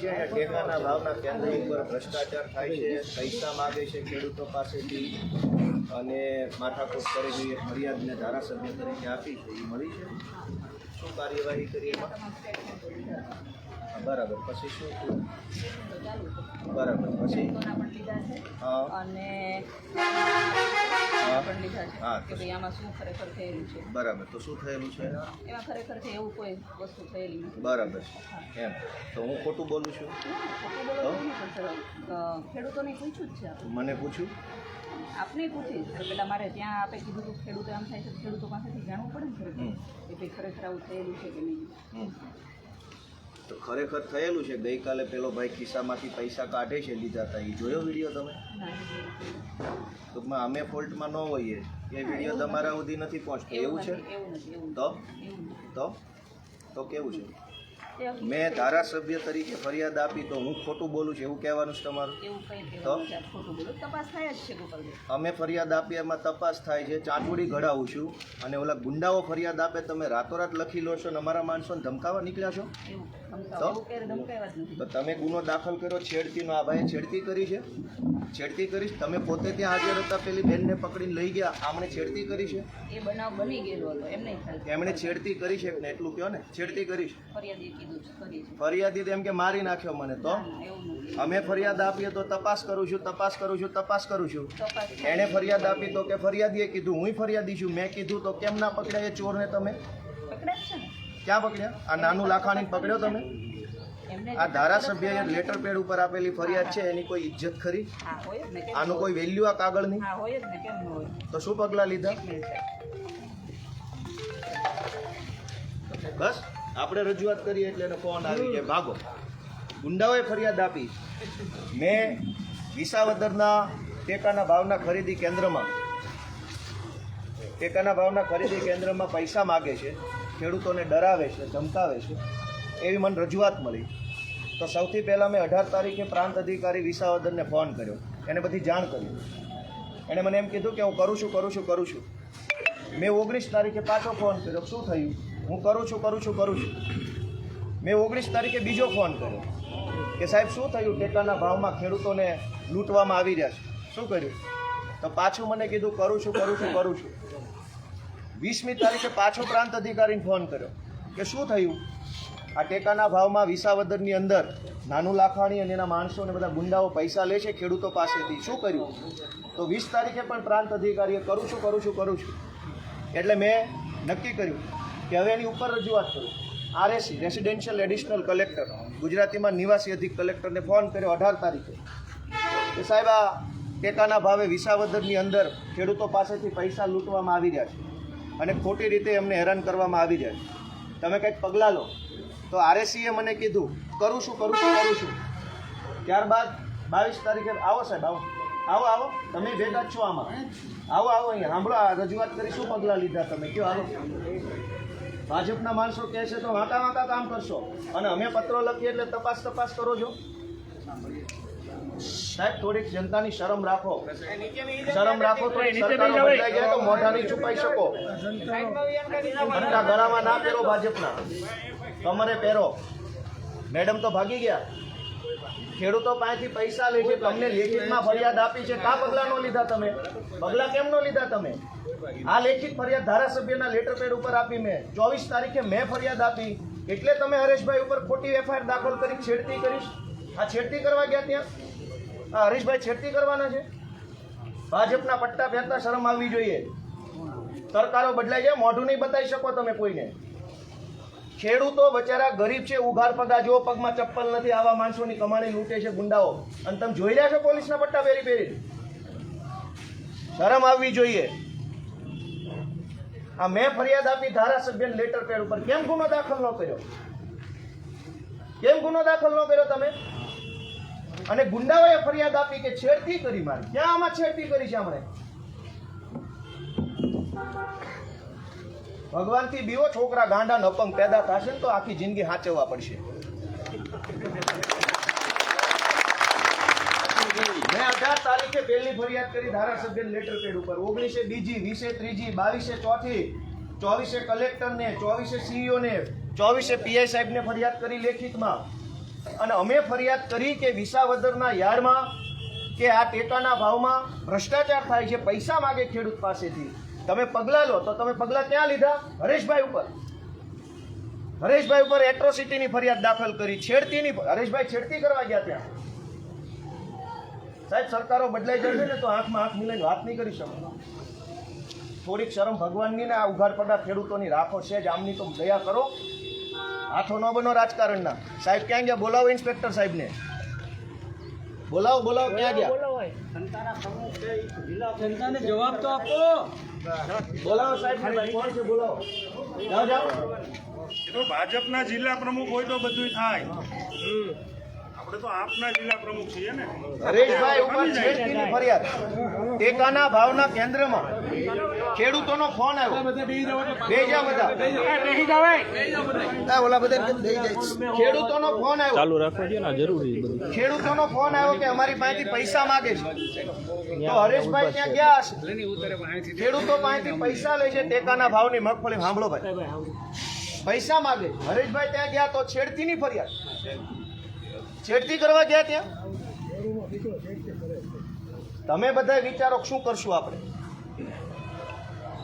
છે. અહીંયા ટેકાના ભાવના કેન્દ્ર ઉપર ભ્રષ્ટાચાર થાય છે. પૈસા માગે છે ખેડૂતો પાસેથી. અને માથાકૂટ કરેલી એક ફરિયાદને ધારાસભ્ય તરીકે આપી છે, એ મળી છે. શું કાર્યવાહી કરી એમાં? બરાબર. પછી શું બરાબર. પછી? અને હા. પણ લીધા છે. કે ભાઈ આમાં શું ખરેખર થયેલું છે? બરાબર. તો શું થયેલું છે? એમાં ખરેખર એવું કોઈ વસ્તુ થયેલી નથી. બરાબર. એમ. તો હું ખોટું બોલું છું? ખેડૂતોને પૂછ્યું જ છે મને પૂછ્યું? આપને પૂછી પેલા મારે ત્યાં આપે કીધું હતું ખેડૂતો એમ થાય છે ખેડૂતો પાસેથી જાણવું પડે ને ખરેખર કે ભાઈ ખરેખર આવું થયેલું છે કે નહીં. તો ખરેખર થયેલું છે ગઈકાલે પેલો ભાઈ ખિસ્સામાંથી પૈસા કાઢે છે લીધા હતા? એ જોયો વીડિયો તમે? ટૂંકમાં અમે ફોલ્ટમાં ન હોઈએ. એ વીડિયો તમારા સુધી નથી પહોંચતો. એવું છે? તો. તો? તો કેવું છે? મેં ધારાસભ્ય તરીકે ફરિયાદ આપી તો હું ખોટું બોલું છું? એવું કહેવાનું છે તમારું? તો? અમે ફરિયાદ આપીએ એમાં તપાસ થાય છે. ચાંચુડી ઘડાવું છું. અને ઓલા ગુંડાઓ ફરિયાદ આપે તમે રાતોરાત લખી લો છો અને અમારા માણસોને ધમકાવા નીકળ્યા છો? એવું. તો? તમે ગુનો દાખલ કર્યો છેડતીનો આ ભાઈએ છેડતી કરી છે? છેડતી કરી તમે પોતે ત્યાં હાજર હતા પેલી બેનને પકડીને લઈ ગયા આમણે છેડતી કરી છે? એ બનાવ બની ગયેલો હતો એમ નહીં એમણે છેડતી કરી છે ને એટલું કહો ને? છેડતી કરી છે ફરિયાદીએ કીધું છે કરી છે. ફરિયાદી તો એમ કે મારી નાખ્યો મને તો? અમે ફરિયાદ આપીએ તો તપાસ કરું છું તપાસ કરું છું તપાસ કરું છું. એણે ફરિયાદ આપી તો કે ફરિયાદીએ કીધું હું ફરિયાદી છું મેં કીધું તો કેમ ના પકડ્યા એ ચોરને તમે? પકડ્યા છે ને? ક્યાં પકડ્યા? આ નાનું લાખાણી પકડ્યો તમે? આ ધારાસભ્યએ લેટર પેડ ઉપર આપેલી ફરિયાદ છે એની કોઈ ઇજ્જત ખરી? આનું કોઈ વેલ્યુ આ કાગળની? હા હોય જ ને કેમ ન હોય? તો શું પગલાં લીધા. બસ આપણે રજૂઆત કરીએ એટલે એનો ફોન આવી કે ભાગો. ગુંડાઓએ ફરિયાદ આપી. મેં વિસાવદરના ટેકાના ભાવના ખરીદી કેન્દ્રમાં. ટેકાના ભાવના ખરીદી કેન્દ્રમાં પૈસા માગે છે. ખેડૂતોને ડરાવે છે, ધમકાવે છે, એવી મને રજૂઆત મળી. તો સૌથી પહેલાં મેં અઢાર તારીખે પ્રાંત અધિકારી વિસાવદરને ફોન કર્યો. એને બધી જાણ કરી. એણે મને એમ કીધું કે હું કરું છું કરું છું કરું છું. મેં ઓગણીસ તારીખે પાછો ફોન કર્યો. શું થયું? હું કરું છું કરું છું કરું છું. મેં ઓગણીસ તારીખે બીજો ફોન કર્યો. કે સાહેબ, શું થયું? ટેકાના ભાવમાં ખેડૂતોને લૂંટવામાં આવી રહ્યા છે. શું કર્યું? તો પાછું મને કીધું, કરું છું કરું છું કરું છું. વીસમી તારીખે પાછો પ્રાંત અધિકારીને ફોન કર્યો કે શું થયું? આ ટેકાના ભાવમાં વિસાવદરની અંદર નાનું લાખાણી અને એના માણસો અને બધા ગુંડાઓ પૈસા લે છે ખેડૂતો પાસેથી. શું કર્યું? તો વીસ તારીખે પણ પ્રાંત અધિકારીએ કરું છું કરું છું કરું છું. એટલે મેં નક્કી કર્યું કે હવે એની ઉપર રજૂઆત કરું. આરએસી રેસિડેન્શિયલ એડિશનલ કલેક્ટર, ગુજરાતીમાં નિવાસી અધિક કલેક્ટરને ફોન કર્યો અઢાર તારીખે. કે સાહેબ, આ ટેકાના ભાવે વિસાવદરની અંદર ખેડૂતો પાસેથી પૈસા લૂંટવામાં આવી રહ્યા છે. અને ખોટી રીતે એમને હેરાન કરવામાં આવી જાય. તમે કંઈક પગલાં લો. તો આરએસીએ મને કીધું, કરું છું કરું છું કરું છું. ત્યારબાદ બાવીસ તારીખે, આવો સાહેબ, આવો. આવો આવો. તમે ભેગા જ છો આમાં. આવો આવો, અહીંયા. સાંભળો, આ રજૂઆત કરી શું પગલાં લીધા તમે? કયો આવો ભાજપના માણસો કહે છે, તો વાંકા વાંકા કામ કરશો. અને અમે પત્રો લખીએ એટલે તપાસ તપાસ કરો છો. સાહેબ થોડીક જનતાની શરમ રાખો. શરમ રાખો તો સરકારો બદલાઈ જાય તો મોઢા નહીં છુપાઈ શકો. ભટ્ટા ગળામાં ના પહેરો ભાજપના. કમરે પહેરો. મેડમ તો ભાગી ગયા. ખેડૂતો પાસેથી પૈસા લે છે તમને લેખિતમાં ફરિયાદ આપી છે. કા પગલાં ન લીધા તમે? પગલાં કેમ નો લીધા તમે? આ લેખિત ફરિયાદ ધારાસભ્યના લેટર પેડ ઉપર આપી મેં. ચોવીસ તારીખે મેં ફરિયાદ આપી. એટલે તમે હરેશભાઈ ઉપર ખોટી એફઆઈઆર દાખલ કરી છેડતી કરીશ? આ છેડતી કરવા ગયા ત્યાં? હરીશભાઈ છેડતી કરવાના છે? ભાજપના પટ્ટા ફેરતા શરમ આવવી જોઈએ. સરકારો બદલાઈ જાય મોઢું નહીં બતાવી શકો તમે કોઈને. ખેડૂતો બચારા ગરીબ છે ઉઘાર પગા જો પગમાં ચપ્પલ નથી, આવા માણસોની કમાણી લૂંટે છે ગુંડાઓ. અને તમે જોઈ રહ્યા છો પોલીસના પટ્ટા પહેરી પહેરી શરમ આવવી જોઈએ. આ મેં ફરિયાદ આપી ધારાસભ્ય લેટર પેડ ઉપર. કેમ ગુનો દાખલ ન કર્યો? કેમ ગુનો દાખલ ન કર્યો તમે? અને ગુંડાઓએ ફરિયાદ આપી કે છેડતી કરી મારી. ક્યાં આમાં છેડતી કરી છે હમણે ભગવાનથી બીવો છોકરા ગાંડા નપંગ પેદા થશે ને તો આખી જિંદગી હાચવવા પડશે. મેં અઢાર તારીખે પહેલી ફરિયાદ કરી ધારાસભ્ય લેટર પેડ ઉપર. ઓગણીસે બીજી, વીસે ત્રીજી, બાવીસે ચોથી, ચોવીસે કલેક્ટરને ચોવીસે સીઈઓને ચોવીસે પીઆઈ સાહેબને ફરિયાદ કરી લેખિતમાં. અને અમે ફરિયાદ કરી કે વિસાવદરના યાર્ડમાં કે આ ટેકાના ભાવમાં ભ્રષ્ટાચાર થાય છે, પૈસા માગે ખેડૂત પાસેથી. તમે પગલાં લો, તો તમે પગલાં ક્યાં લીધા? હરેશભાઈ ઉપર. હરેશભાઈ ઉપર એટ્રોસિટીની ફરિયાદ દાખલ કરી. છેડતીની હરેશભાઈ છેડતી કરવા ગયા ત્યાં. સાહેબ, સરકારો બદલાઈ જશે ને તો આંખમાં આંખ મિલાઈને વાત નહીં કરી શકો. થોડીક શરમ ભગવાનની ને આ ઉઘાડ પડતા ખેડૂતોની રાખો છે જ આમની તો દયા કરો. હાથો ન બનો રાજકારણના. સાહેબ ક્યાં ગયા? બોલાવો ઇન્સ્પેક્ટર સાહેબને. બોલાવો બોલાવો ક્યાં ગયા? જનતાને જવાબ તો આપો. બોલાવો સાહેબ કોણ છે? બોલાવો. જાઓ જાઓ. ભાજપના જિલ્લા પ્રમુખ હોય તો બધું થાય. આપણે તો આપના જિલ્લા પ્રમુખ છીએ ને. હરેશભાઈ ઉપર છેડતીની ફરિયાદ. ટેકાના ભાવના કેન્દ્રમાં ખેડૂતોનો ફોન આવ્યો. બે જા બધા. ઓલા બધા? ખેડૂતોનો ફોન આવ્યો. ચાલુ ને જરૂરી છે ખેડૂતોનો ફોન આવ્યો કે અમારી પાસેથી પૈસા માગે છે. તો હરેશભાઈ ત્યાં ગયા હશે. ખેડૂતો પાસેથી પૈસા લે છે ટેકાના ભાવની મગફળી. સાંભળો ભાઈ. પૈસા માગે હરેશભાઈ ત્યાં ગયા તો છેડતીની ફરિયાદ. છેડતી કરવા ગયા ત્યાં? તમે બધા વિચારો શું કરશું આપણે?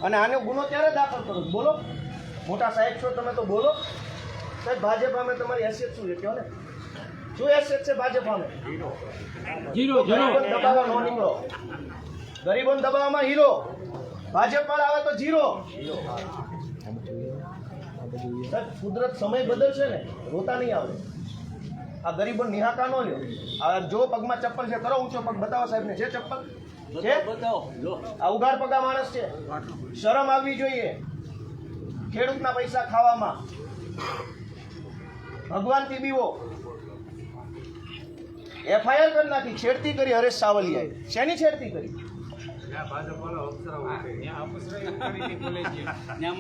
અને આનો ગુનો ક્યારે દાખલ કરો? બોલો. મોટા સાહેબ છો તમે તો બોલો. સાહેબ ભાજપ અમે તમારી હેસિયત શું છે? કહો ને? શું હેસિયત છે ભાજપ અમે દબાવવા નો નીકળો. ગરીબોને દબાવવામાં હીરો. ભાજપ વાળા આવે તો જીરો. સાહેબ, કુદરત સમય બદલશે ને. રોતા નહીં આવે. આ ગરીબો નિહાકા ન લ્યો. આ જો પગમાં ચપ્પલ છે કરો ઊંચો પગ. બતાવો સાહેબ ને છે ચપ્પલ? છે? આ ઉઘાડ પગા માણસ છે. શરમ આવવી જોઈએ. ખેડૂતના પૈસા ખાવામાં. ભગવાનથી બીવો એફઆઈઆર કરી નાખી છેડતી કરી હરેશ સાવલિયાએ. શેની છેડતી કરી?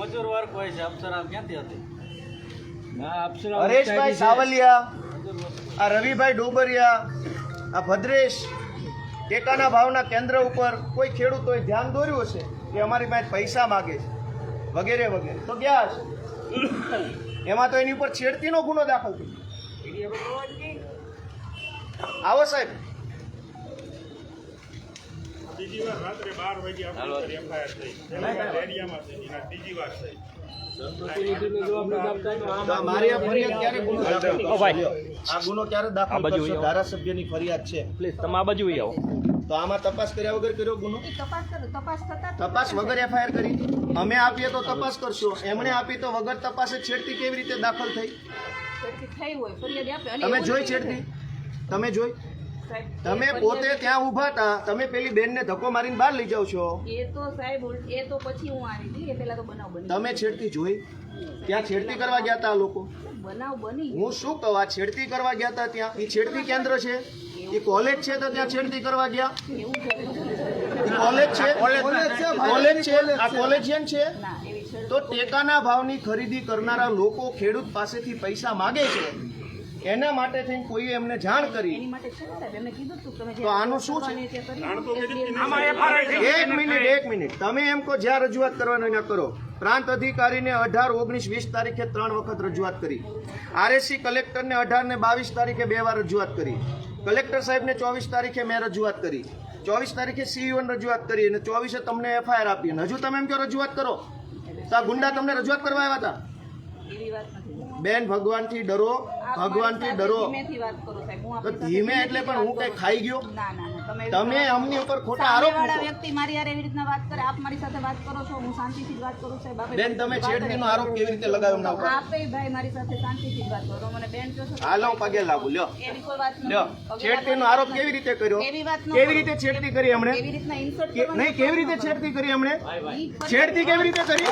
મજૂર વર્ગ હોય છે અપ્સરા ક્યાંથી હતી? હરેશભાઈ સાવલિયા. આ રવિભાઈ ડોબરિયા આ ભદ્રેશ ટેકાના ભાવના કેન્દ્ર ઉપર કોઈ ખેડૂતોએ ધ્યાન દોર્યું હશે કે અમારી પાસે પૈસા માગે છે? વગેરે વગેરે. તો ગયા હશે. એમાં તો એની ઉપર છેડતીનો ગુનો દાખલ થયો. આવો સાહેબ. બીજી વાર રાત્રે બાર વાગે એફઆઈઆર થઈ. એરિયામાં થઈ. ત્રીજી વાર થઈ. ધારાસભ્યની ફરિયાદ છે. પ્લીઝ તમે આ બાજુ આવો. તો આમાં તપાસ કર્યા વગર કર્યો ગુનો? તપાસ તપાસ વગર એફઆઈઆર કરી? અમે આપીએ તો તપાસ કરશો. એમણે આપી તો વગર તપાસે છેડતી કેવી રીતે દાખલ થઈ? થઈ હોય ફરિયાદ આપે. અને તમે જોઈ છેડતી? તમે જોઈ? તમે પોતે ત્યાં ઊભા હતા તમે પેલી બેનને ધક્કો મારીને બહાર લઈ જાઓ છો? એ તો સાહેબ એ તો પછી હું આવી હતી એ પેલા તો બનાવ બની તમે છેડતી જોઈ? ત્યાં છેડતી કરવા ગયા હતા લોકો? બનાવ બની હું શું કહું આ છેડતી કરવા ગયા હતા ત્યાં? એ છેડતી કેન્દ્ર છે? એ કોલેજ છે તો ત્યાં છેડતી કરવા ગયા? એવું કોલેજ છે? કોલેજ છે આ કોલેજિયન છે? ના તો ટેકાના ભાવની ખરીદી કરનારા લોકો ખેડૂત પાસેથી પૈસા માગે છે? એના માટે થઈને કોઈએ એમને જાણ કરી. એની માટે છે ને સાહેબ એમને કીધું તું તમે તો આનું શું છે? એક મિનિટ એક મિનિટ. તમે એમ કહો જ્યાં રજૂઆત કરવાનો ના કરો. પ્રાંત અધિકારીને અઢાર ઓગણીસ વીસ તારીખે ત્રણ વખત રજૂઆત કરી. આરએસસી કલેક્ટરને અઢાર ને બાવીસ તારીખે બે વાર રજૂઆત કરી. કલેક્ટર સાહેબને ચોવીસ તારીખે મેં રજૂઆત કરી. ચોવીસ તારીખે સીઈઓને રજૂઆત કરી અને ચોવીસે તમને એફઆઈઆર આપી. અને હજુ તમે એમ કહો રજૂઆત કરો? તો આ ગુંડા તમને રજૂઆત કરવા આવ્યા હતા? એવી વાત નથી. બેન ભગવાનથી ડરો ભગવાનથી ડરો. તો ધીમે એટલે પણ હું કઈ ખાઈ ગયો? ના ના ના તમે અમની ઉપર ખોટા આરોપ વ્યક્તિ મારી યાર એવી રીતના વાત કરે આપ મારી સાથે વાત કરો છો હું શાંતિથી વાત કરું છું બેન તમે છેડતીનો આરોપ કેવી રીતે લગાવ્યો એમના ઉપર? આપે ભાઈ મારી સાથે શાંતિથી વાત કરો. મને બેન જો હાલો હું પગે લાગુ લ્યો. એવી કોઈ વાત લ્યો. છેડતીનો આરોપ કેવી રીતે કર્યો? ન કેવી રીતે છેડતી કરી એમણે? કેવી રીતના ઇન્સર્ટ નહીં કેવી રીતે ન. છેડતી કરી એમણે? ઈ છેડતી કેવી રીતે કરી?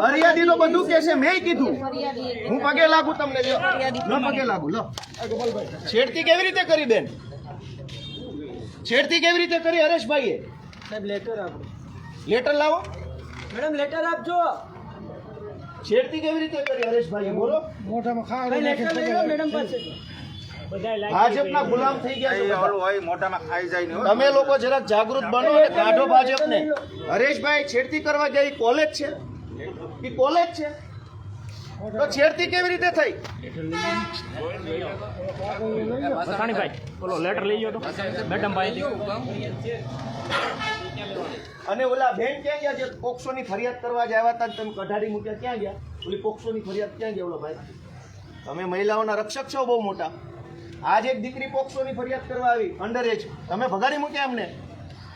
ફરિયાદી તો બધું કે છે મેં કીધું. હું પગે લાગુ તમને લ્યો લો પગે લાગુ લો. છેડતી કેવી રીતે કરી બેન? છેડતી કેવી રીતે કરી હરેશભાઈએ? સાહેબ લેટર આપો. લેટર લાવો. મેડમ લેટર આપજો. છેડતી કેવી રીતે કરી હરેશભાઈએ? બોલો. ભાઈ લેટર લઈ લો મેડમ પાસે. ભાજપના ગુલામ થઈ ગયા છે બધા. તમે લોકો જરાક જાગૃત બનો અને કાઢો ભાજપને. હરેશભાઈ છેડતી કરવા ગયા ઈ કોલેજ છે? ઈ કોલેજ છે. તો છેડતી કેવી રીતે થઈ? મસાણીભાઈ બોલો લેટર લઈ ગયો તો. મેડમ ભાઈ અને ઓલા બેન ક્યાં ગયા જે પોક્સોની ફરિયાદ કરવા જ આવ્યા હતા ને તમે કઢાડી મૂક્યા ક્યાં ગયા? ઓલી પોક્સોની ફરિયાદ ક્યાં ગયા ઓલો ભાઈ? તમે મહિલાઓના રક્ષક છો બહુ મોટા. આજ એક દીકરી પોક્સોની ફરિયાદ કરવા આવી અંડર એજ તમે ભગાડી મૂક્યા એમને?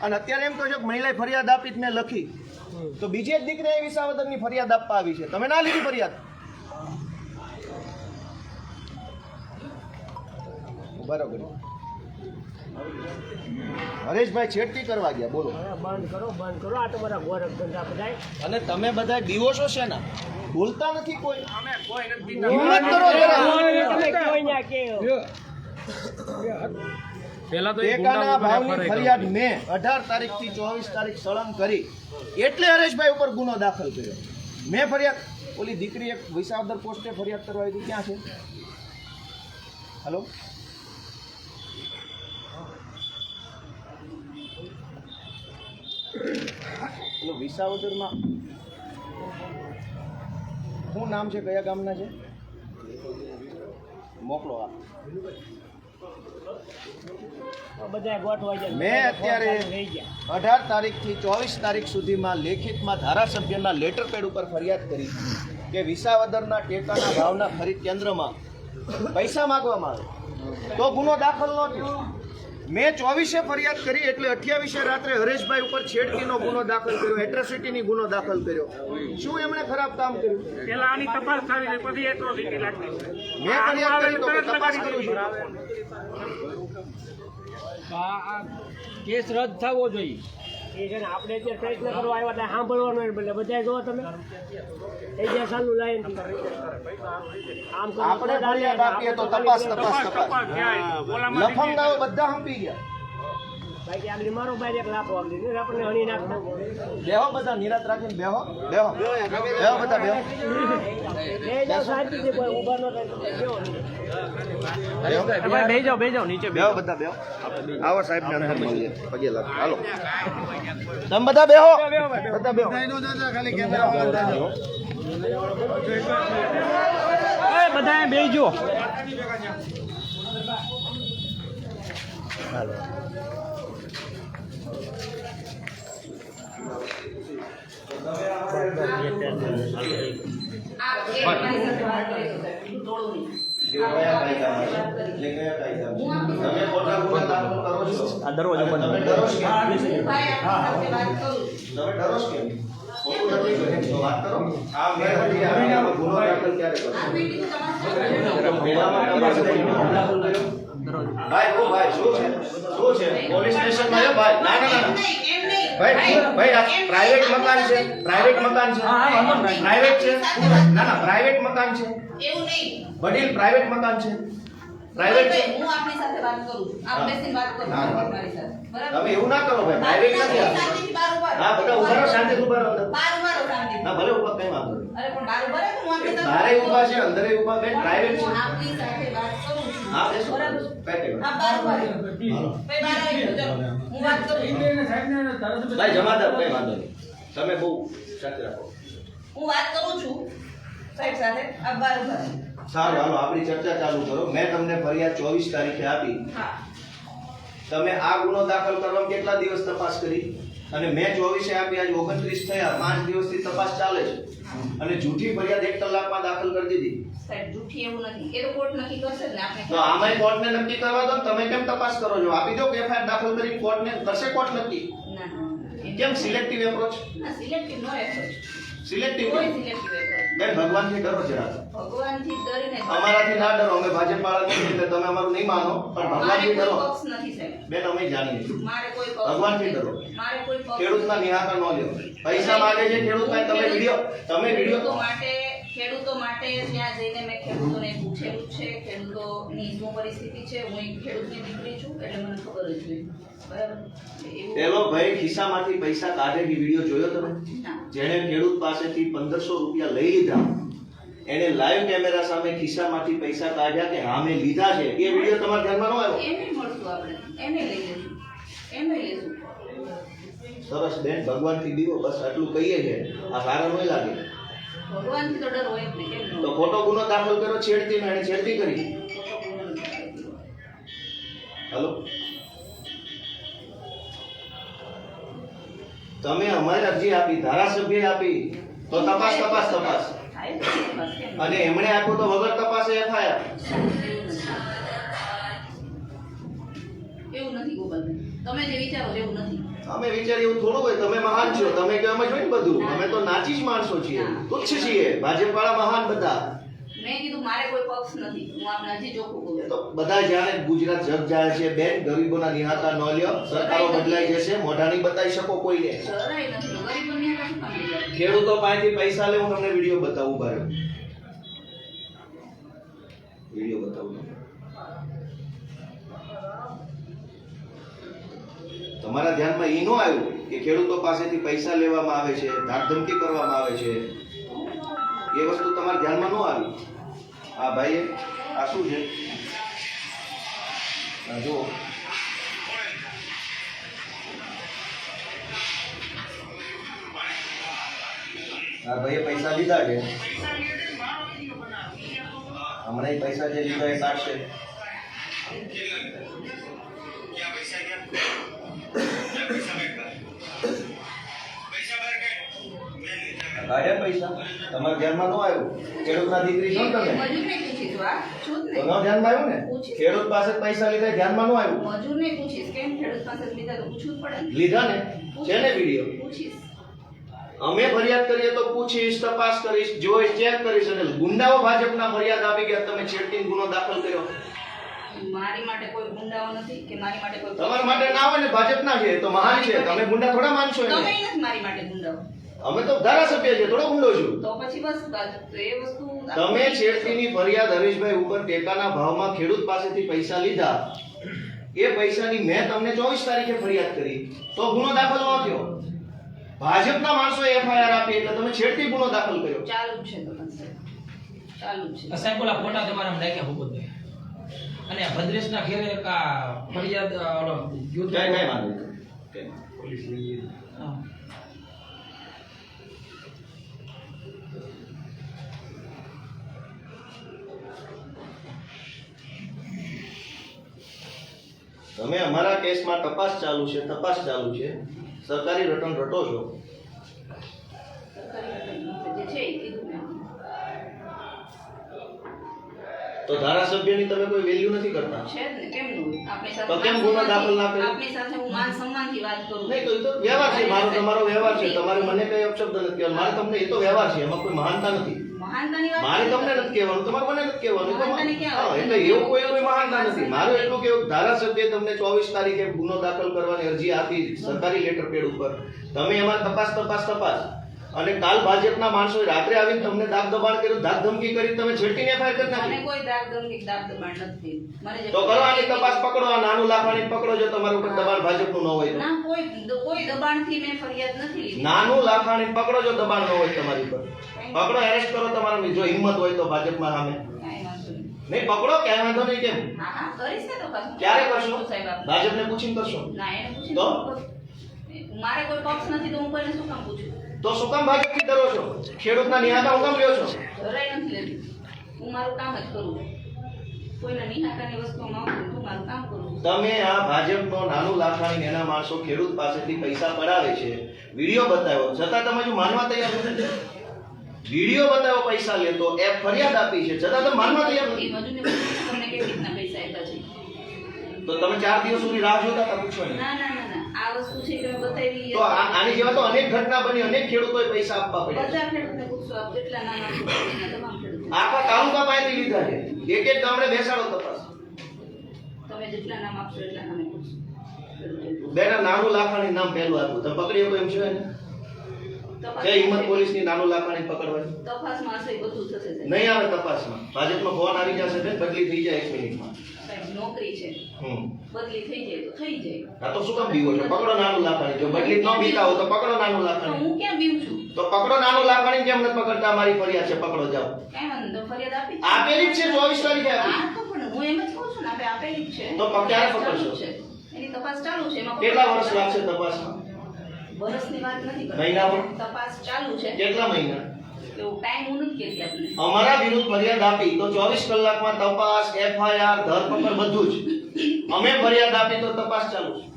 અને અત્યારે એમ કહો છો કે મહિલાએ ફરિયાદ આપી મેં લખી. તો બીજી જ દીકરી એ વિસાવદરની ફરિયાદ આપવા આવી છે. તમે ના લીધી ફરિયાદ? બરોબર હરેશભાઈ છેડતી કરવા ગયા બોલો. બંધ કરો બંધ કરો. આ તો બધા ગોરખ ધંધા બધાય અને તમે બધા ડિવોર્સો છે ને? ભૂલતા નથી કોઈ. હિંમત કરો જરા. તમે ના ન્યા કેવો? તો ટેકાના ભાવની ફરિયાદ મેં અઢાર તારીખથી તારીખ સળંગ કરી. એટલે હરેશભાઈ ઉપર ગુનો દાખલ કર્યો. મેં ફરિયાદ ઓલી દીકરી એક વિસાવદર પોસ્ટે ફરિયાદ કરવા આવી ક્યાં છે? હલો? પેલો વિસાવદરમાં શું નામ છે કયા ગામના છે? મોકલો આ. બધાય ગોઠવાઈ જાય મેં અત્યારે અઢાર તારીખથી ચોવીસ તારીખ સુધીમાં લેખિતમાં ધારાસભ્યના લેટર પેડ ઉપર ફરિયાદ કરી કે વિસાવદરના ટેકાના ભાવના ખરીદ કેન્દ્રમાં પૈસા માગવામાં આવે. તો ગુનો દાખલ ન થયો. મેં ચોવીસે ફરિયાદ કરી એટલે અઠ્યાવીસે રાત્રે હરેશભાઈ ઉપર છેડતીનો ગુનો દાખલ કર્યો એટ્રોસિટીની ગુનો દાખલ કર્યો. શું એમણે ખરાબ કામ કર્યું? પેલા આની તપાસ કરી પછી એટ્રોસિટી લાગી. મેં ફરિયાદ કરી તો તપાસ કરું છું. કેસ રદ થવો જોઈએ. એ છે ને આપણે જે પ્રયત્ન કરવા આવ્યા સાંભળવાનું એટલે બધા જો તમે. ગયા ચાલુ લાઈન. આમ આપણે ફરિયાદ આપીએ તો તપાસ તપાસ તપાસ. લફંગાઓ બધા હંપી ગયા. બાકી આગળ મારો ભાઈ એક લાખો આગળ. નહીં આપણને હણી નાખતા બેહો બધા નિરાત રાખીને બેહો. બેહો. બેહો બધા બેહો. એ જાઓ શાંતિ થી કોઈ ઊભા ન થાય બેહો. બે જાઓ નીચે બેહો. બધા બેહો. આવો સાહેબ ને અંદર મળીએ. પગે લાગો. હાલો. તમે બધા બેહો. બધા બેહો. બધા બે જો કયા કાયદામાં છે? એટલે કયા કાયદામાં છે? તમે ખોટા ગુના દાખલ કરો છો આ દરવાજો બંધ તમે ડરો છો કેમ? તમે ડરો છો કેમ? વાત કરો ભાઈ ઓ ભાઈ શું છે? શું છે? પોલીસ સ્ટેશનમાં આવ્યો ભાઈ ના ના ના. ભાઈ ભાઈ આ પ્રાઇવેટ મકાન છે પ્રાઇવેટ મકાન છે. પ્રાઇવેટ છે. ના ના પ્રાઇવેટ મકાન છે. એવું નહીં. વડીલ પ્રાઇવેટ મકાન છે. પ્રાઇવેટ છે. હું આપની સાથે વાત કરું. આપ બેસીને વાત કરો. હા, હા. મારી સાથે. બરાબર? તમે એવું ના કરો ભાઈ પ્રાઇવેટ નથી. હા બધા ઊભા રહો શાંતિ ઊભા રહો અંદર. બાર ઊભા રહો શાંતિથી. ના ભલે ઊભા કઈ વાંધો અરે પણ બાર ઊભા રહો હું આપની સાથે બારે ઊભા છે અંદરે ઊભા બેન પ્રાઇવેટ છે. આપની સાથે વાત કરું? હા બરાબર બેઠે. બાર બાર ચાલો. હું વાત કરું ભાઈ જમાદાર કઈ વાંધો નહીં તમે બહુ રાખો હું વાત કરું છું સાહેબ સાથે આપ બાર ઊભા સારું હાલો આપણી ચર્ચા ચાલુ કરો મેં તમને ફરિયાદ ચોવીસ તારીખે આપી હા તમે આ ગુનો દાખલ કરવામાં કેટલા દિવસ તપાસ કરી અને મેં ચોવીસે આપી આજે ઓગણત્રીસ થયા. પાંચ દિવસથી તપાસ ચાલે છે. અને જૂઠી ફરિયાદ એક કલાકમાં દાખલ કરી દીધી. સાહેબ જૂઠી એવું નથી. એ તો કોર્ટ નક્કી કરશે ને આપણે. તો આમાં કોર્ટને નક્કી કરવા દો તમે કેમ તપાસ કરો છો? આપી દો એફઆઈઆર દાખલ કરી કોર્ટને કરશે કોર્ટ નક્કી? કેમ સિલેક્ટિવ એપ્રોચ ના સિલેક્ટિવ નો એપ્રોચ સિલેક્ટિવ કોઈ સિલેક્ટિવ બેન ભગવાનથી ડરો જરા ભગવાનથી ડરીને અમારાથી ના ડરો. અમે ભાજપ વાળા નથી એટલે તમે અમારું નહીં માનો પણ ભગવાનથી ડરો. પક્ષ નથી સાહેબ. બેન અમે જાણીએ છીએ. મારે કોઈ પક્ષ ભગવાનથી થી ડરો. મારે કોઈ પક્ષ ખેડૂતના નિહાકર ન લ્યો. પૈસા માંગે છે ખેડૂત પાસે તમે વિડિયો તમે વિડિયો વીડિયો માટે ખેડૂતો માટે ત્યાં જઈને મેં ખેડૂતોને પૂછેલું છે ખેડૂતોની શું પરિસ્થિતિ છે હું એક ખેડૂતની દીકરી છું એટલે મને ખબર જ હોય બરાબર? પેલો ભાઈ ખિસ્સામાંથી પૈસા કાઢે એ વીડિયો જોયો તમે? જેણે ખેડૂત પાસેથી પંદરસો રૂપિયા લઈ લીધા. એને લાઈવ કેમેરા સામે ખિસ્સામાંથી પૈસા કાઢ્યા કે હા મેં લીધા છે. એ વીડિયો તમારા ધ્યાનમાં ન આવ્યો? એને મળશું આપણે. એને લઈ લેશું. એને લેશું સરસ બેન ભગવાનથી દીવો બસ આટલું કહીએ છે. આ સારા નહીં લાગે. તો? ખોટો ગુનો દાખલ કર્યો છેડતી એને છેડતી કરી. હલો તમે અમારી અરજી આપી ધારાસભ્ય આપી તો તપાસ તપાસ તપાસ? અને એમણે આપ્યું તો વગર તપાસે એફઆઈઆર એવું નથી ગોપાલભાઈ તમે જે વિચારો એવું નથી અમે વિચારીએ એવું થોડું હોય તમે મહાન છો તમે કે એમ જ હોય ને બધું? અમે તો નાચી જ માણસો છીએ તુચ્છ છીએ ભાજપ વાળા મહાન બધા. મેં કીધું મારે કોઈ પક્ષ નથી હું આપને હજી ચોખ્ખું કહું તો બધા જાણે ગુજરાત જગ જાય છે બેન ગરીબોના નિહાતા ન લ્યો સરકારો બદલાઈ જશે મોઢાની બતાવી શકો કોઈને? ખેડૂતો પાસેથી પૈસા લે હું તમને વીડિયો બતાવું બારે વીડિયો બતાવું. તમારા ધ્યાનમાં એ નો આવ્યું કે ખેડૂતો પાસેથી પૈસા લેવામાં આવે છે, ધાકધમકી કરવામાં આવે છે? એ વસ્તુ તમારા ધ્યાનમાં નો આવી? આ ભાઈએ, આ શું છે? જુઓ. આ ભાઈએ પૈસા લીધા છે. હમણાં પૈસા જે લીધા એ કાઢશે. કાઢ્યા પૈસા? તમારા ધ્યાનમાં નો આવ્યું? ખેડૂતના દીકરી છો તમે? મજૂરને પૂછીશ આ છું જ તો ધ્યાનમાં આવ્યું ને? ખેડૂત પાસે પૈસા લીધા ધ્યાનમાં નો આવ્યું? મજૂરને પૂછીશ. કેમ ખેડૂત પાસે લીધા તો પૂછવું પડે લીધા ને? છે ને વીડિયો પૂછીશ. અમે ફરિયાદ કરીએ તો પૂછીશ તપાસ કરીશ જોઈશ ચેક કરીશ અને ગુંડાઓ ભાજપના ફરિયાદ આપી ગયા. તમે છેડતી ગુનો દાખલ કર્યો. મારી માટે કોઈ ગુંડાઓ નથી કે મારી માટે કોઈ તમારા માટે ના હોય ને ભાજપના છે તો મહાન છે. તમે ગુંડા થોડા માનશો તમે નથી મારી માટે ગુંડાઓ. અમે તો ધારાસભ્ય છે થોડો ગુંડો છું. તો પછી બસ તો એ વસ્તુ તમે છેડતીની ફરિયાદ હરીશભાઈ ઉપર ટેકાના ભાવમાં ખેડૂત પાસેથી પૈસા લીધા. એ પૈસાની મેં તમને ચોવીસ તારીખે ફરિયાદ કરી. તો ગુનો દાખલ ન થયો. ભાજપના માણસો એફઆઈઆર આપી એટલે તમે છેડતી ગુનો દાખલ કર્યો. ચાલુ છે તો ચાલુ છે. સાહેબ બોલા ફોટા તમારા નાખ્યા ભૂપતભાઈ અને આ ભદ્રેશના ઘેરે એક ફરિયાદ ઓલો યુદ્ધ કઈ કઈ વાંધો નહીં. હા. તમે અમારા કેસમાં તપાસ ચાલુ છે તપાસ ચાલુ છે. સરકારી રટણ રટો છો સરકારી ઘટના જે છે એ કીધું મેં તો ધારાસભ્યની તમે કોઈ વેલ્યુ નથી કરતા? છે ને કેમ નું આપણી સાથે કેમ ગુનો દાખલ ના કર્યો? આપણી સાથે હું માન સન્માનથી વાત કરું નહીં તો એ તો વ્યવહાર છે મારો તમારો વ્યવહાર છે તમારે મને કઈ અપશબ્દ નથી કહેવાનો. મારે તમને એ તો વ્યવહાર છે એમાં કોઈ મહાનતા નથી. મારે તમને નથી કહેવાનું તમારે મને નથી કહેવાનું? એટલે એવું કોઈ કોઈ મહાનતા નથી. મારું એટલું કેવું ધારાસભ્ય તમને ચોવીસ તારીખે ગુનો દાખલ કરવાની અરજી આપી સરકારી લેટર પેડ ઉપર. તમે એમાં તપાસ તપાસ તપાસ. અને કાલ ભાજપના માણસોએ રાત્રે આવીને તમને દાગ દબાણ કર્યું દાગ ધમકી કરી તમે છેટીને એફઆઈઆર કરી મને કોઈ દાગ ધમકી દાબ દબાણ નથી મને તો કરો આની તપાસ પકડો આ નાનું લાફાણી પકડો જો તમારું ઉપર દબાણ ભાજપનું ન હોય તો. ના કોઈ કોઈ દબાણથી મેં ફરિયાદ નથી લીધી. નાનું લાફાણી પકડો જો દબાણ ન હોય તમારી પર પકડો એરેસ્ટ કરો તમારા જો હિંમત હોય તો ભાજપમાં સામે. નહીં. પકડો કે વાંધો નહીં કેમ? ક્યારે કરશો? ભાજપને પૂછીને કરશો? તો? મારે કોઈ પક્ષ નથી તો હું કોઈને શું કામ પૂછું? તો શું કામ ભાજપથી ડરો છો? ખેડૂતના નિહાતા હું કામ લ્યો છો? જરાય નથી લેતી. હું મારું કામ જ કરું. કોઈના નિહાકાની વસ્તુમાં આવું મારું કામ કરું. તમે આ ભાજપનો નાનું લાખાણી એના માણસો ખેડૂત પાસેથી પૈસા પડાવે છે. વીડિયો બતાવ્યો છતાં તમે જો માનવા તૈયાર નથી. વીડિયો બતાવ્યો પૈસા લેતો એ ફરિયાદ આપી છે. છતાં તમે માનવા તૈયાર નથી. તમને કેવી રીતના પૈસા આપ્યા છે. તો તમે ચાર દિવસ સુધી રાહ જોતા હતા પૂછવાની ના ના. આ વસ્તુ છે કે બતાવી તો આની જેવા તો અનેક ઘટના બની અનેક ખેડૂતોએ પૈસા આપવા પડ્યા. બધા ખેડૂતને પૂછશો આપ જેટલા નાના તમામ ખેડૂત આખા તાલુકા પાસેથી લીધા છે. એક એક ગામડે બેસાડો તપાસ. તમે જેટલા નામ આપશો એટલા નામે પૂછશો બેના નાનું લાખાણી નામ પહેલું આપ્યું. તમે પકડી શકો એમ છે? ને હિંમત પોલીસની નાનું લાખાણી પકડવાની. તપાસમાં હશે બધું થશે. નહીં આવે તપાસમાં. ભાજપનો ફોન આવી જશે બદલી થઈ જાય એક મિનિટમાં. નોકરી છે. બદલી થઈ જાય તો થઈ જાય. આ તો શું કામ બીવો છો? પકડો નાનું લાખાણી જો બદલી ન બીતા હો તો પકડો નાનું તો લાખાણી હું ક્યાં બીવું છું? તો પકડો નાનું લાખાણી કેમ નથી પકડતા? મારી ફરિયાદ છે પકડો જાઓ. કાંઈ વાંધો ફરિયાદ આપી. આપેલી જ છે ચોવીસ તારીખે. આપી તો પણ હું એમ જ કહું છું ને આપે આપેલી જ છે. તો ક્યારે પકડશો? એની તપાસ ચાલુ છે એમાં કેટલા વર્ષ લાગશે તપાસમાં? વર્ષની વાત નથી કરતી. મહિનાઓ? તપાસ ચાલુ છે. કેટલા મહિના? અમારા વિરુદ્ધ ફરિયાદ આપી તો ચોવીસ કલાકમાં તપાસ એફઆઈઆર ધરપકડ બધું જ. અમે ફરિયાદ આપી તો તપાસ ચાલુ છે.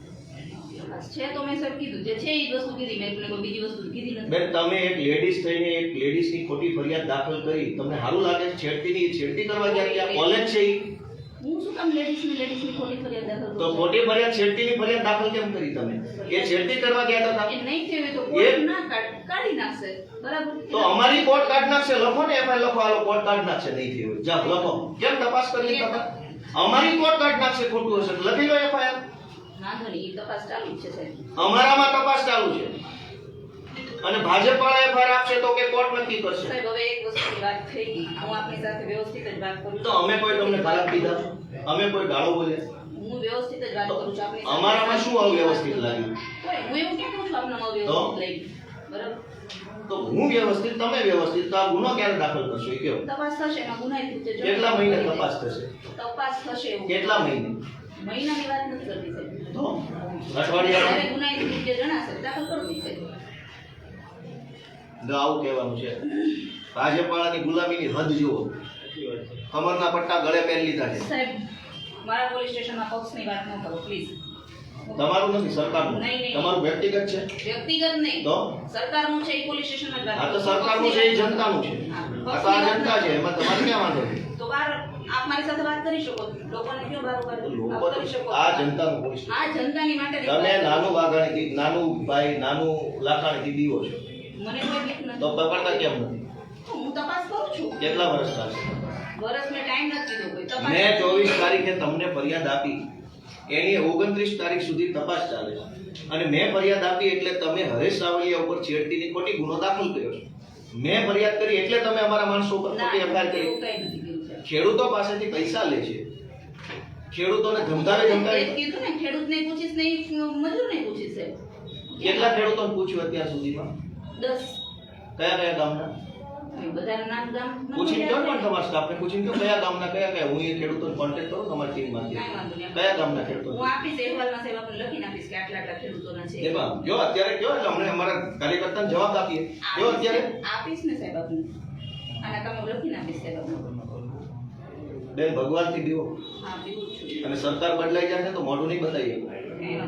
છે તો મેં સર કીધું. જે છે એ વસ્તુ કીધી. મેં કોઈ બીજી વસ્તુ કીધી નથી. બેન તમે એક લેડીઝ થઈને એક લેડીઝની ખોટી ફરિયાદ દાખલ કરી તમને સારું લાગે છેડતીની છેડતી કરવા ગયા કોલેજ છે ઈ? હું શું કામ લેડીઝની લેડીઝની ખોટી ફરિયાદ દાખલ તો ખોટી ફરિયાદ છેડતીની ફરિયાદ દાખલ કેમ કરી તમે? એ છેડતી કરવા ગયા હતા એ નહીં થયું તો કોર્ટ ના કાઢી નાખશે. બરાબર? તો અમારી કોર્ટ કાઢ નાખશે? લખો ને એફઆઈઆર લખો આલો કોર્ટ કાઢ નાખશે નહીં થયું જા લખો. કેમ તપાસ કરી તમે અમારી કોર્ટ કાઢ નાખશે ખોટું હશે લખી લો એફઆઈઆર ના એ તપાસ ચાલુ છે સાહેબ. અમારામાં તપાસ ચાલુ છે. અને ભાજપ વાળા એફઆઈઆર આપશે તો કે કોર્ટ નક્કી કરશે? સાહેબ હવે એક વસ્તુની વાત થઈ. ગઈ હું આપની સાથે વ્યવસ્થિત જ વાત કરું તો અમે કોઈ તમને ખરાબ કીધા અમે કોઈ ગાળો બોલ્યા હું વ્યવસ્થિત જ વાત કરું છું. આપની અમારામાં શું અવ્યવસ્થિત લાગ્યું? હું એવું કહું છું આપનામાં અવ્યવસ્થિત લાગ્યું. બરાબર? તો હું વ્યવસ્થિત તમે વ્યવસ્થિત તો આ ગુનો ક્યારે દાખલ કરશો એ કહો. તપાસ થશે એમાં ગુનાહિત રીતે કેટલા મહિને તપાસ થશે? તપાસ થશે કેટલા મહિને? મહિનાની વાત નથી કરતી સાહેબ. તો? અઠવાડિયા ગુનાહિત રીતે જણાશે. દાખલ કરવી છે. આવું કહેવાનું છે. ભાજપ વાળાની ગુલામીની હદ જુઓ. કમરના પટ્ટા ગળે પહેરી લીધા છે. સાહેબ મારા પોલીસ સ્ટેશનમાં પક્ષની વાત ન કરો પ્લીઝ તમારું નથી સરકારનું. તમારું વ્યક્તિગત છે? વ્યક્તિગત નહીં. તો? સરકારનું છે એ પોલીસ સ્ટેશનમાં જ વાત તો સરકારનું છે એ જનતાનું છે. આ તો આ જનતા છે એમાં તમારે ક્યાં વાંધો છે? તો બાર આપ મારી સાથે વાત કરી શકો. લોકોને કયો બાર ઊભા લોકો કરી શકો. આ જનતાનું પોલીસ આ જનતાની માટે તમે નાનું વાઘાણી નાનું ભાઈ નાનું લાખાણીથી દીવો છો. મને કોઈ બીક નથી. તો પકડતા કેમ નથી? હું તપાસ કરું છું. કેટલા વર્ષ ચાલશે વર્ષ મેં ટાઈમ નથી કીધો કોઈ તપાસ મેં ચોવીસ તારીખે તમને ફરિયાદ આપી. એની ઓગણત્રીસ તારીખ સુધી તપાસ ચાલે છે. અને મેં ફરિયાદ આપી એટલે તમે હરેશ સાવલિયા ઉપર છેડતીની ખોટી ગુનો દાખલ કર્યો છે. મેં ફરિયાદ કરી એટલે તમે અમારા માણસો ઉપર ખોટી એફઆઈઆર કરી. ખેડૂતો પાસેથી પૈસા લે છે. ખેડૂતોને ધમધાવે એ કીધું ને ખેડૂતને પૂછીશ નહીં મજૂરને પૂછીશ કેટલા ખેડૂતોને પૂછ્યું અત્યાર સુધીમાં? દસ. કયા કયા ગામના? બધાના નામ ગામ પણ તમારા સ્ટાફને કયા ગામના કયા કયા? હું એ ખેડૂતોને કોન્ટેક્ટ કરું તમારી ટીમમાંથી કયા ગામના ખેડૂતો હું આપીશ અહેવાલમાં સાહેબ આપણે લખીને આપીશ કે આટલા આટલા ખેડૂતોના છે. એમાં જો અત્યારે કયો એટલે અમને અમારા કાર્યકર્તાને જવાબ આપીએ. અત્યારે? આપીશ ને સાહેબ આપને. આના તમે લખીને આપીશ સાહેબ આપને. બેન ભગવાનથી દીવો. અને સરકાર બદલાઈ જશે તો મોઢું નહીં ના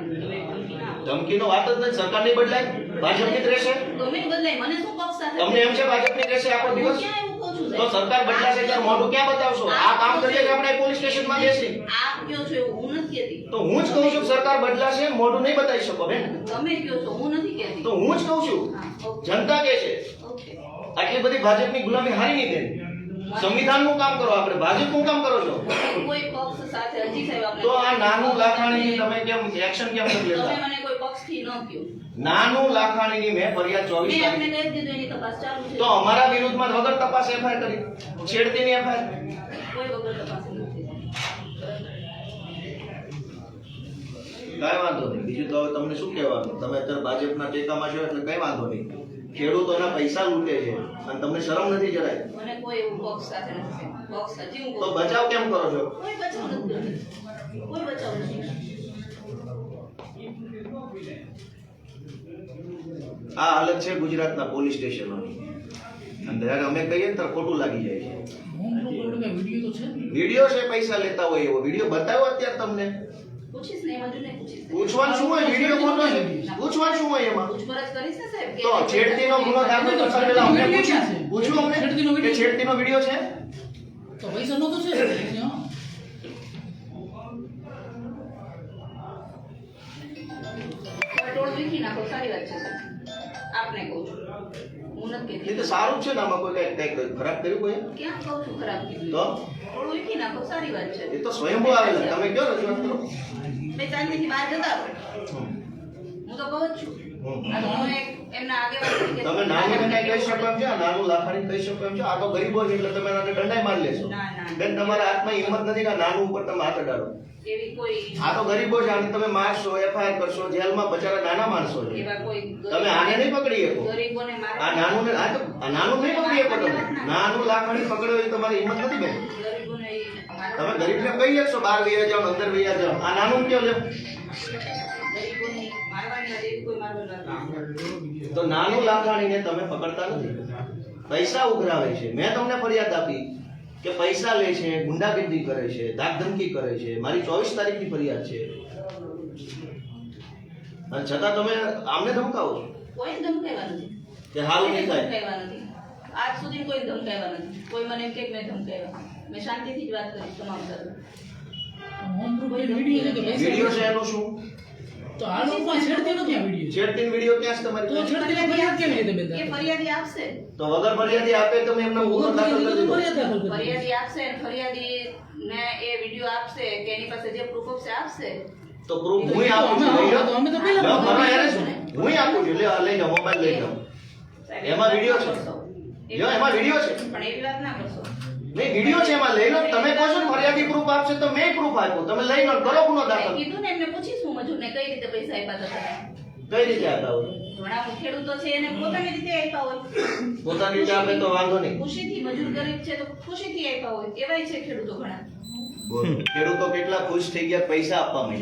ધમકીનો વાત જ નથી સરકાર નહીં બદલાય? ભાજપ જ રહેશે? ગમે બદલાય. મને શું પક્ષ સાથે તમને એમ છે ભાજપની રહેશે આખો હું દિવસ? ક્યાં એવું કહું છું તો સરકાર બદલાશે ત્યારે મોઢું ક્યાં બતાવશો? આ કામ કરીએ કે આપણે પોલીસ સ્ટેશનમાં બેસી આપ કયો છો એવું હું નથી કહેતી. તો હું જ કહું છું સરકાર બદલાશે મોઢું નહીં બતાવી શકો બેન. તમે કયો છો? હું નથી કહેતી. તો હું જ કહું છું. જનતા કે છે? આટલી બધી ભાજપની ગુલામી હારી નહીં બેન. સંવિધાનનું કામ કરો આપણે ભાજપનું કામ કરો છો. કોઈ પક્ષ સાથે હજી સાહેબ આપણે તો આ નાનું લાખાણીની તમે કેમ એક્શન કેમ નથી લેતા? પક્ષથી ન કહ્યો નાનું લાખાણીની મેં ફરિયાદ ચોવીસ મેં આપને કહી દીધું એની તપાસ ચાલુ છે. તો અમારા વિરુદ્ધમાં વગર તપાસ એફઆઈઆર કરી. છેડતીની એફઆઈઆર. કોઈ વગર તપાસ નથી કાંઈ વાંધો નહીં. બીજું તો હવે તમને શું કહેવાનું? તમે અત્યારે ભાજપના ટેકામાં છો એટલે કઈ વાંધો નહીં. ખેડૂતોના પૈસા લૂંટે છે. અને તમને શરમ નથી જરાય? મને કોઈ એવું બોક્સ સાથે નથી. બોક્સ હજી તો બચાવ કેમ કરો છો? કોઈ બચાવ નથી. કોઈ બચાવ નથી. આ હાલત છે ગુજરાતના પોલીસ સ્ટેશનોની. અને જ્યારે અમે કહીએ ને ત્યારે ખોટું લાગી જાય છે. વીડિયો છે પૈસા લેતા હોય એવો. વીડિયો બતાવ્યો અત્યારે તમને? પૂછવાનું શું હોય? વીડિયો ફોટો છે. પૂછવાનું શું હોય એમાં? પૂછપરછ કરીશ ને સાહેબ? કે તો છેડતીનો ગુનો દાખલ કરતા પહેલા અમને પૂછ્યું પૂછ્યું અમને કે છેડતીનો વીડિયો છે? તો પૈસા નતો છે? હા. ટોળ વીખી નાખો સારી વાત છે. આપને કહું છું. હું નથી એ કહેતી તો સારું છે ને આમાં કોઈ કઈ કઈ ખરાબ કર્યું કોઈ? ક્યાં કહું છું ખરાબ કીધું તો? થોડું ઉઠી નાખો સારી વાત છે. એ તો સ્વયંભૂ આવેલા તમે કયો રજૂઆત કરો? બે શાંતિથી બહાર જતા હું તો કહું જ છું. હું એક એમના આગેવાન તમે નાનું કઈ કહી શકો એમ છો? નાનું લાખાણી કહી શકો એમ છો? આ તો ગરીબો છે એટલે તમે આને દંડાઈ મારી લેશો. બેન તમારા હાથમાં હિંમત નથી કે નાનું ઉપર તમે હાથ અડાડો. એવી કોઈ આ તો ગરીબો છે આને તમે મારશો એફઆઈઆર કરશો જેલમાં બચારા નાના માણસો છે. એવા કોઈ તમે આને નહીં પકડી શકો. ગરીબોને આ નાનું ને- આ નાનું નહીં પકડી શકો તમે. નાનું લાખાણી પકડ્યો એ તમારી હિંમત નથી બેન. તમે ગરીબને કહી શકશો બહાર વૈયા જાઓ અંદર વૈયા જાઓ. આ નાનું કયો છે. તો નાનું લાખાણીને તમે પકડતા નથી. પૈસા ઉઘરાવે છે. મેં તમને ફરિયાદ આપી. કે પૈસા લે છે ગુંડાગીરી કરે છે ધાકધમકી કરે છે. મારી ચોવીસ તારીખની ફરિયાદ છે. અને છતાં તમે આમને ધમકાવો છો? કોઈ ધમકાવ્યા નથી. કે હાલ નહીં થાય? નથી. આજ સુધી કોઈ ધમકાવ્યા નથી. કોઈ મને એમ કે મેં ધમકાવ્યા. મેં શાંતિથી જ વાત કરી તમામ સાથે. હોમ પ્રૂફ એક વીડિયો છે એનું શું? તો આ લોકોમાં છેડતી નથી આ વીડિયો. છેડતીનો વિડિયો ક્યાં છે તો તમારી પાસે? છેડતીને ફરિયાદ કેમ રીતે તમે એ ફરિયાદી આપશે. તો વગર ફરિયાદી આપે તમે એમને ગુનો દાખલ કરી દીધો. ફરિયાદ આપશે અને ફરિયાદી ને એ વીડિયો આપશે કે એની પાસે જે પ્રૂફ છે આપશે. તો પ્રૂફ હું આપું છું લઈ લો. અમે તો પહેલા લો, ફરવા યારે છું હું આપું છું લે લઈ જાઓ મોબાઈલ લઈ જાઓ એમાં વિડિયો છે. જો એમાં વિડિયો છે. પણ એવી વાત ના કરશો. નહીં વિડિયો છે એમાં લઈ લો તમે કહો છો ને ફરિયાદી પ્રૂફ આપશે તો મેં પ્રૂફ આપ્યું. તમે લઈ લો કરો ગુનો દાખલ. કીધું ને એમને પૂછીશું મજૂરને કઈ રીતે પૈસા આપ્યા હતા કઈ રીતે આપ્યા હોય? ઘણા ખેડૂતો છે એને પોતાની રીતે આપ્યા હોય. પોતાની રીતે આપે તો વાંધો નહીં. ખુશીથી મજૂર ગરીબ છે તો ખુશીથી આપ્યા હોય. એવાય છે ખેડૂતો ઘણા. ખેડૂતો કેટલા ખુશ થઈ ગયા પૈસા આપવા તમે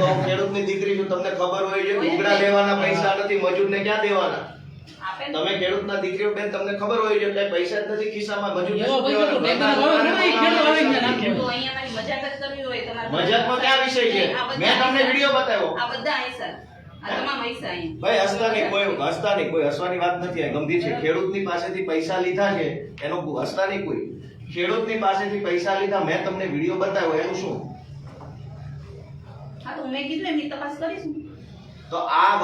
કહો ખેડૂતની દીકરી છું તમને ખબર હોય છે ઉગડા લેવાના પૈસા નથી મજૂરને ક્યાં દેવાના? ને તમે ખેડૂતના દીકરીઓ બેન તમને ખબર હોય એટલે પૈસા જ નથી ખિસ્સામાં ખેડૂત તમારે મજાકમાં ક્યાં વિષય છે? મેં તમને વીડિયો બતાવ્યો. આ બધા હિસ્સા આ તમામ હિસ્સા અહીંયા ભાઈ હસતાની કોઈ કોઈ હસવાની વાત નથી આ ગંભીર છે. ખેડૂતની પાસેથી પૈસા લીધા છે એનો નહીં કોઈ. ખેડૂતની પાસેથી પૈસા લીધા મેં તમને વીડિયો બતાવ્યો એનું શું? હા તો મેં કીધું એમની તપાસ કરીશું. તો આ